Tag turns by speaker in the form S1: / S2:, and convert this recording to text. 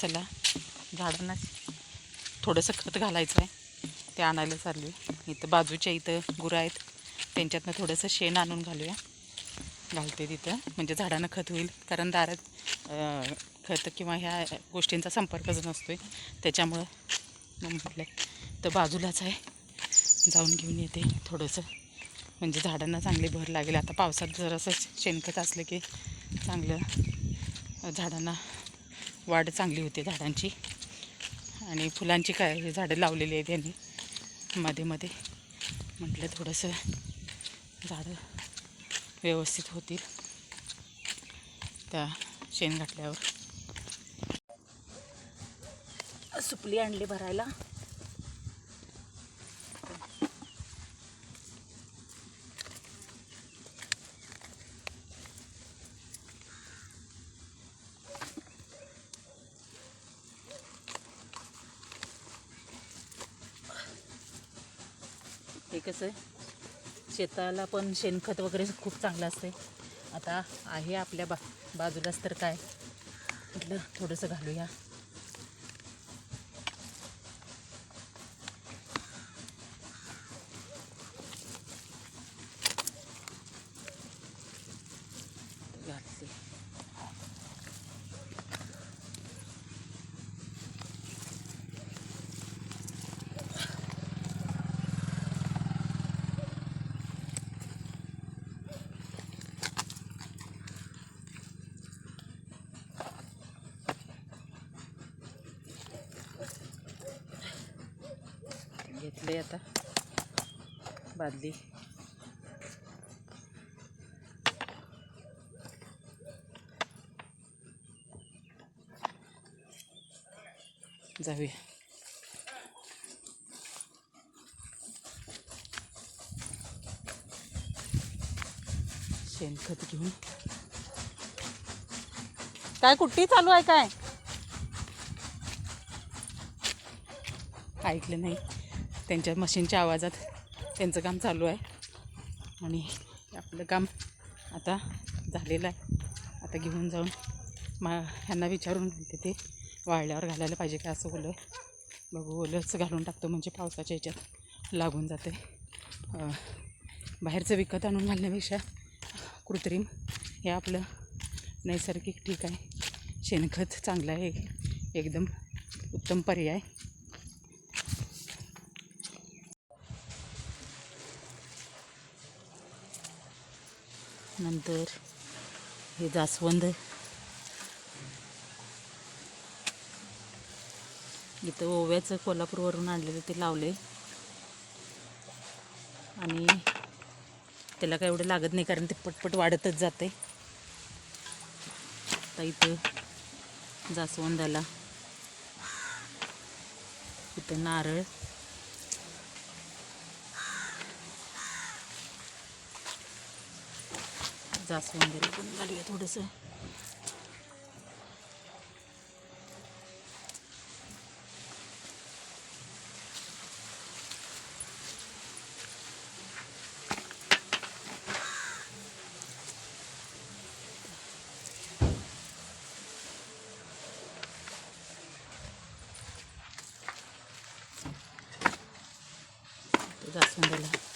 S1: चला झाडांना थोडंसं खत घालायचं आहे ते आणायला चालू आहे इथं बाजूच्या इथं गुरं आहेत. त्यांच्यातनं थोडंसं शेण आणून घालूया. घालते तिथं. म्हणजे झाडांना खत होईल. कारण दारात खत किंवा ह्या गोष्टींचा संपर्कच नसतो आहे त्याच्यामुळं मग म्हटलं तर बाजूलाच आहे. जाऊन घेऊन येते. थोडंसं. म्हणजे झाडांना चांगली भर लागेल. आता पावसात जरासं शेणखत असलं की चांगलं झाडांना वाढ चांगली होते झाडांची. आणि फुलांची काय झाडं लावलेली आहेत यांनी मध्ये मध्ये. म्हटलं थोडंसं झाडं व्यवस्थित होतील. त्या शेण घातल्यावर. सुपली आणली भरायला. हे कसं आहे? शेताला पण शेणखत वगैरे खूप चांगलं असते. आता आहे आपल्या बा बाजूलाच तर काय? म्हटलं थोडंसं घालूया घालते घेतले आता. बादली. जाऊया. शेणखत घेऊन. काय कुठली चालू आहे काय? ऐकलं नाही. त्यांच्या मशीनच्या आवाजात त्यांचं काम चालू आहे. आणि आपलं काम आता झालेलं आहे. आता घेऊन जाऊन मा ह्यांना विचारून म्हणते ते वाळल्यावर घालायला पाहिजे का असं ओलं. बघू ओलंच घालून टाकतो म्हणजे पावसाच्या ह्याच्यात लागून जाते. बाहेरचं विकत आणून घालण्यापेक्षा कृत्रिम हे आपलं नैसर्गिक ठीक आहे. शेणखत चांगलं आहे. एकदम उत्तम पर्याय. नंतर हे जास्वंद. इथं ओव्याचं कोल्हापूरवरून आणलेलं ते लावले. आणि त्याला काय एवढं लागत नाही कारण ते पटपट वाढतच जाते. आता इथं जास्वंदाला इथं नारळ जास्वंदाला पण घालूया थोडंसं जास्वंदाला